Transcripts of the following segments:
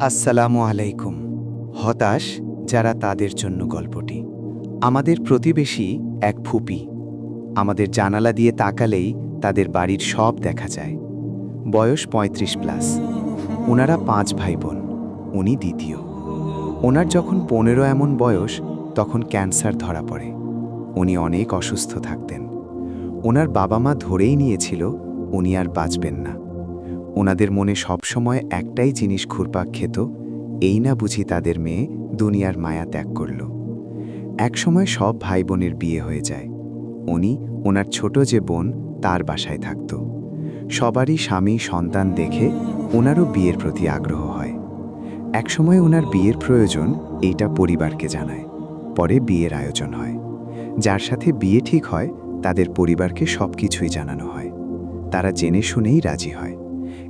আসসালামু আলাইকুম। হতাশ যারা তাদের জন্য গল্পটি। আমাদের প্রতিবেশী এক ফুপি। আমাদের জানালা দিয়ে তাকালেই তাদের বাড়ির সব দেখা যায়। বয়স ৩৫ প্লাস। ওনারা পাঁচ ভাই বোন উনি দ্বিতীয়। ওনার যখন পনেরো এমন বয়স, তখন ক্যান্সার ধরা পড়ে। উনি অনেক অসুস্থ থাকতেন। ওনার বাবা মা ধরেই নিয়েছিল, উনি আর বাঁচবেন না। ওনাদের মনে সবসময় একটাই জিনিস ঘুরপাক খেত, এই না বুঝি তাদের মেয়ে দুনিয়ার মায়া ত্যাগ করল। একসময় সব ভাই বোনের বিয়ে হয়ে যায়। উনি ওনার ছোট যে বোন তার বাসায় থাকত। সবারই স্বামী সন্তান দেখে ওনারও বিয়ের প্রতি আগ্রহ হয়। একসময় ওনার বিয়ের প্রয়োজন এইটা পরিবারকে জানায়। পরে বিয়ের আয়োজন হয়। যার সাথে বিয়ে ঠিক হয়, তাদের পরিবারকে সব কিছুই জানানো হয়। তারা জেনে শুনেই রাজি হয়।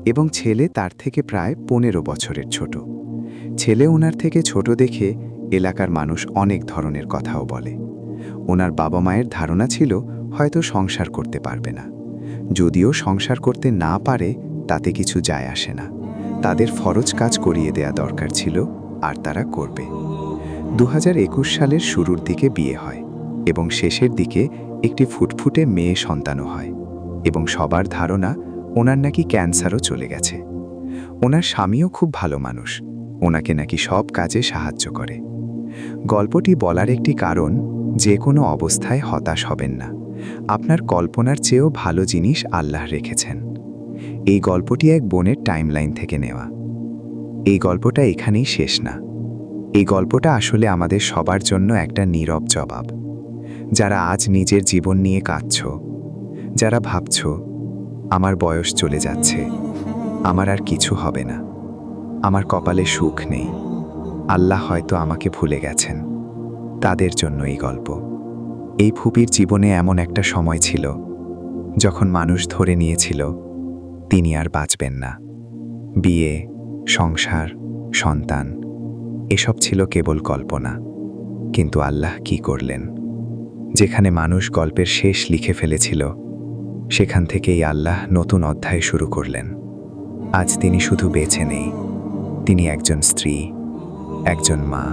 এবং ছেলে তার থেকে প্রায় পনেরো বছরের ছোট। ছেলে ওনার থেকে ছোট দেখে এলাকার মানুষ অনেক ধরনের কথাও বলে। ওনার বাবা মায়ের ধারণা ছিল হয়তো সংসার করতে পারবে না। যদিও সংসার করতে না পারে, তাতে কিছু যায় আসে না। তাদের ফরজ কাজ করিয়ে দেয়া দরকার ছিল আর তারা করবে। দু হাজার একুশ সালের শুরুর দিকে বিয়ে হয় এবং শেষের দিকে একটি ফুটফুটে মেয়ে সন্তানও হয়। এবং সবার ধারণা ওনার নাকি ক্যান্সারও চলে গেছে। ওনার স্বামীও খুব ভালো মানুষ। ওনাকে নাকি সব কাজে সাহায্য করে। গল্পটি বলার একটি কারণ, যে কোনো অবস্থায় হতাশ হবেন না। আপনার কল্পনার চেয়েও ভালো জিনিস আল্লাহ রেখেছেন। এই গল্পটি এক বোনের টাইমলাইন থেকে নেওয়া। এই গল্পটা এখানেই শেষ না। এই গল্পটা আসলে আমাদের সবার জন্য একটা নীরব জবাব। যারা আজ নিজের জীবন নিয়ে কাঁদছ, যারা ভাবছ আমার বয়স চলে যাচ্ছে। আমার আর কিছু হবে না। আমার কপালে সুখ নেই। আল্লাহ হয়তো আমাকে ভুলে গেছেন। তাদের জন্য এই গল্প। এই ফুপির জীবনে এমন একটা সময় ছিল, যখন মানুষ ধরে নিয়েছিল, তিনি আর বাঁচবেন না। বিয়ে, সংসার, সন্তান, এসব ছিল কেবল কল্পনা। কিন্তু আল্লাহ কি করলেন? যেখানে মানুষ গল্পের শেষ লিখে ফেলেছিল সেখান থেকেই আল্লাহ নতুন অধ্যায় শুরু করলেন। আজ তিনি শুধু বেছে নেই। তিনি একজন স্ত্রী, একজন মা,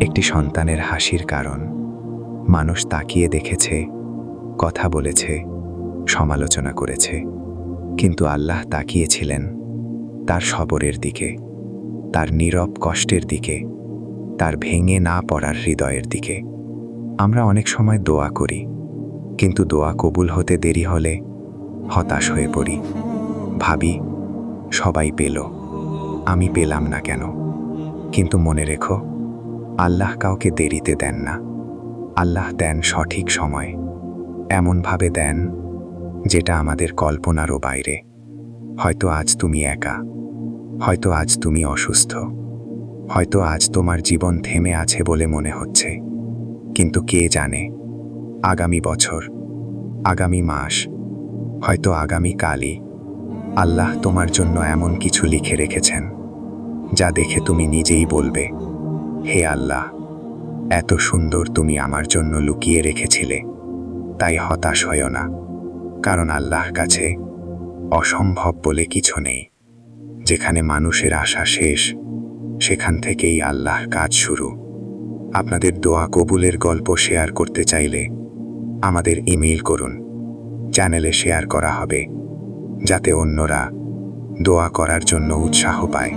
একটি সন্তানের হাসির কারণ। মানুষ তাকিয়ে দেখেছে, কথা বলেছে, সমালোচনা করেছে। কিন্তু আল্লাহ তাকিয়েছিলেন তার সবরের দিকে, তার নীরব কষ্টের দিকে, তার ভেঙে না পড়ার হৃদয়ের দিকে। আমরা অনেক সময় দোয়া করি কিন্তু দোয়া কবুল হতে দেরি হলে হতাশ হয়ে পড়ি। ভাবি, সবাই পেল, আমি পেলাম না কেন? কিন্তু মনে রেখো, আল্লাহ কাউকে দেরিতে দেন না। আল্লাহ দেন সঠিক সময়। এমনভাবে দেন যেটা আমাদের কল্পনারও বাইরে। হয়তো আজ তুমি একা, হয়তো আজ তুমি অসুস্থ, হয়তো আজ তোমার জীবন থেমে আছে বলে মনে হচ্ছে। কিন্তু কে জানে আগামী বছর, আগামী মাস, হয়তো আগামী কালই আল্লাহ তোমার জন্য এমন কিছু লিখে রেখেছেন, যা দেখে তুমি নিজেই বলবে, হে আল্লাহ, এত সুন্দর তুমি আমার জন্য লুকিয়ে রেখেছিলে, তাই হতাশ হইও না, কারণ আল্লাহর কাছে অসম্ভব বলে কিছু নেই। যেখানে মানুষের আশা শেষ, সেখান থেকেই আল্লাহ কাজ শুরু। আপনাদের দোয়া কবুলের গল্প শেয়ার করতে চাইলে আমাদের ইমেইল করুন। চ্যানেলে শেয়ার করা হবে যাতে অন্যরা দোয়া করার জন্য উৎসাহ পায়।